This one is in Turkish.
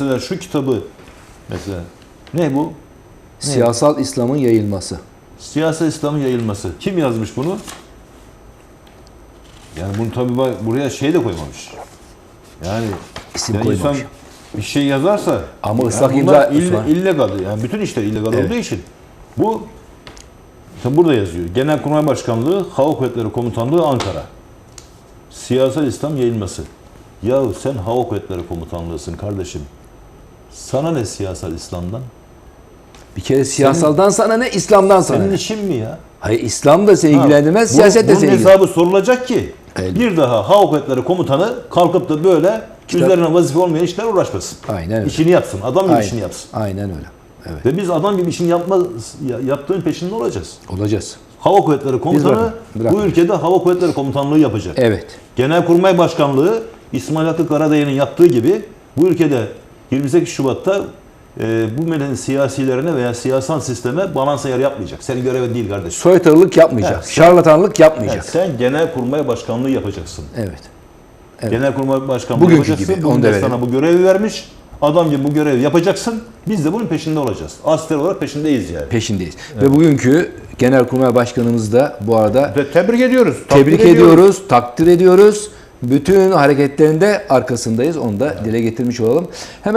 mesela şu kitabı mesela ne bu? Siyasal İslam'ın yayılması. Siyasal İslam'ın yayılması. Kim yazmış bunu? Yani bunu tabii buraya şey de koymamış. Yani, İsim yani koymamış. insan bir şey yazarsa Ama yani ıslak bunlar imza- ille- illegal. Yani bütün işler illegal Evet. olduğu için bu işte burada yazıyor. Genelkurmay Başkanlığı, Hava Kuvvetleri Komutanlığı Ankara. Siyasal İslam yayılması. Yahu sen Hava Kuvvetleri Komutanlığısın kardeşim. Sana ne siyasal İslam'dan? Bir kere siyasaldan sana ne, İslam'dan sana Senin ne? işin mi ya? Hayır İslam da seni ilgilendirmez, bu- siyaset de bunun seni ilgilendirmez. hesabı sorulacak ki Evet. bir daha Hava Kuvvetleri Komutanı kalkıp da böyle üzerine vazife olmayan işler uğraşmasın. Aynen öyle. İşini yapsın. Adam gibi Aynen, işini yapsın. aynen öyle. Evet. Ve biz adam gibi işini yapma, ya- yaptığın peşinde olacağız. Olacağız. Hava Kuvvetleri Komutanı bırakın, bırakın. bu ülkede Hava Kuvvetleri Komutanlığı yapacak. Evet. Genelkurmay Başkanlığı İsmail Hakkı Karadayı'nın yaptığı gibi bu ülkede 28 Şubat'ta e, bu milletin siyasilerine veya siyasal sisteme balans ayarı yapmayacak. Senin görevin değil kardeşim. Soytarılık yapmayacak. Evet, sen- şarlatanlık yapmayacak. Evet, sen Genelkurmay Başkanlığı yapacaksın. Evet. Evet. Genelkurmay Başkanlığı Bugünkü yapacaksın. gibi, Bu onu da millet verelim. sana bu görevi vermiş. Adam gibi bu görevi yapacaksın. Biz de bunun peşinde olacağız. Asker olarak peşindeyiz yani. Peşindeyiz. Ve bugünkü Genelkurmay Başkanımız da bu arada Ve tebrik ediyoruz. tebrik ediyoruz, takdir ediyoruz. Bütün hareketlerinde arkasındayız. Onu da dile getirmiş olalım. Hemen